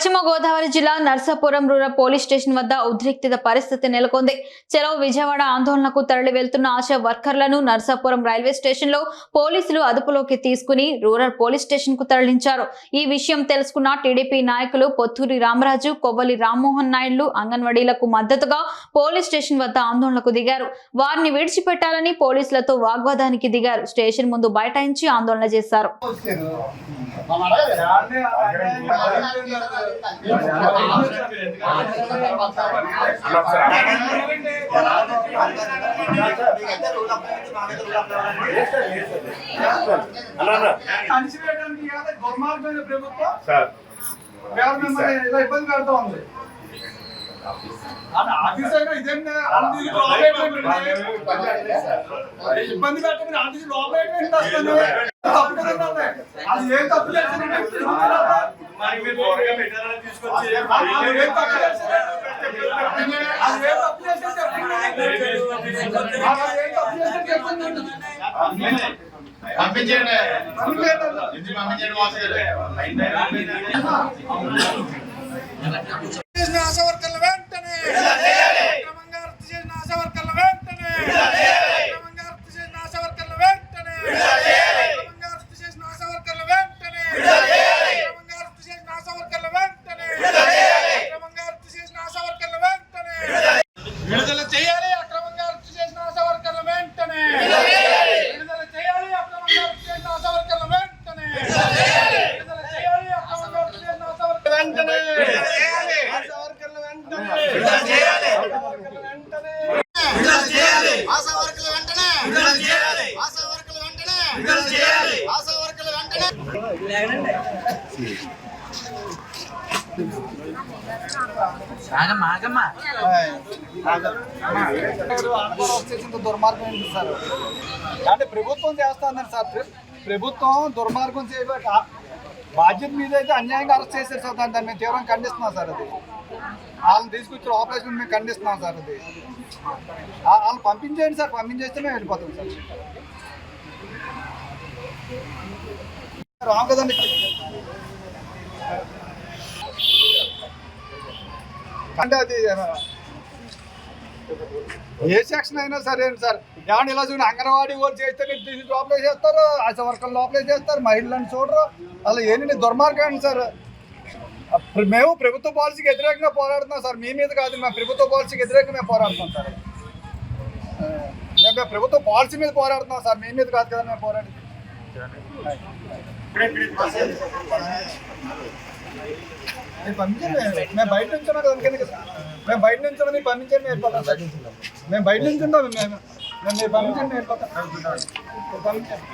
పశ్చిమ గోదావరి జిల్లా Narsapuram rural police station వద్ద ఉద్రిక్తత పరిస్థితి నెలకొంది. చెలవు విజయవాడ ఆందోళనకు తరలి వెళ్తున్న ఆశా వర్కర్లను నర్సాపురం రైల్వే స్టేషన్లో పోలీసులు అదుపులోకి తీసుకుని రూరల్ పోలీస్ స్టేషన్కు తరలించారు. ఈ విషయం తెలుసుకున్న టీడీపీ నాయకులు పొత్తూరి రామరాజు కొవ్వలి రామ్మోహన్ నాయుడులు అంగన్వాడీలకు మద్దతుగా పోలీస్ స్టేషన్ వద్ద ఆందోళనకు దిగారు. వారిని విడిచిపెట్టాలని పోలీసులతో వాగ్వాదానికి దిగారు. స్టేషన్ ముందు బైఠాయించి ఆందోళన చేశారు. అణిచివేయడానికి కాదు దుర్మార్గమైన ప్రభుత్వం వేరే మిమ్మల్ని ఇలా ఇబ్బంది పెడతా ఉంది ఆఫీస్ లోపల ఇబ్బంది పెట్టమని ఆఫీస్ లోపల అది ఏం తప్పు చేశారంటే తిరుగుతున్నారా? మరి మీరు త్వరగా పెట్టాలని తీసుకొచ్చి అది ఏం తప్పు చేశారు? అది ఏం తప్పు చేశారు చెప్పండి. అది ఏం తప్పు చేశారు చెప్పండి. పంపించండి పంపించేయండి. ఇది పంపించండి వాసు గారు చేసిన ఆశా వర్కర్ల దుర్మార్గం ఏంటి సార్ అంటే ప్రభుత్వం చేస్తాన్నారు సార్. ప్రభుత్వం దుర్మార్గం చేయబట్టి బాధ్యత మీద అయితే అన్యాయంగా అరెస్ట్ చేశారు సార్ దాన్ని మేము తీవ్రంగా ఖండిస్తున్నాం సార్ అది. వాళ్ళని తీసుకొచ్చిన ఆపరేషన్ మేము ఖండిస్తున్నాం సార్ అది. వాళ్ళు వాళ్ళని పంపించేయండి సార్ పంపించేస్తే మేము వెళ్ళిపోతాం సార్. రావు కదండి. అంటే అది ఏ సెక్షన్ అయినా సరే సార్. ఏమన్నా ఇలా చూడండి అంగన్వాడీ వాళ్ళు చేస్తే మీరు లోపలే చేస్తారు ఆశ వర్కర్లు లోపలే చేస్తారు మహిళలను చూడరు. అలా ఏంటంటే దుర్మార్గం అండి సార్? మేము ప్రభుత్వ పాలసీకి వ్యతిరేకంగా పోరాడుతున్నాం సార్. మీ మీద కాదు మేము ప్రభుత్వ పాలసీకి వ్యతిరేకంగా మేము పోరాడుతున్నాం సార్. మేము మేము ప్రభుత్వ పాలసీ మీద పోరాడుతున్నాం సార్. మీ మీద కాదు కదా మేము పోరాడి మీరు పంపించండి మేము బయట నుంచి ఉన్నాం కదా. మేము బయట నుంచి ఉన్నాం మీరు పంపించండి సార్ మేము బయట నుంచి ఉన్నాం మేము మేము మీరు పంపించండి మీరు పంపించండి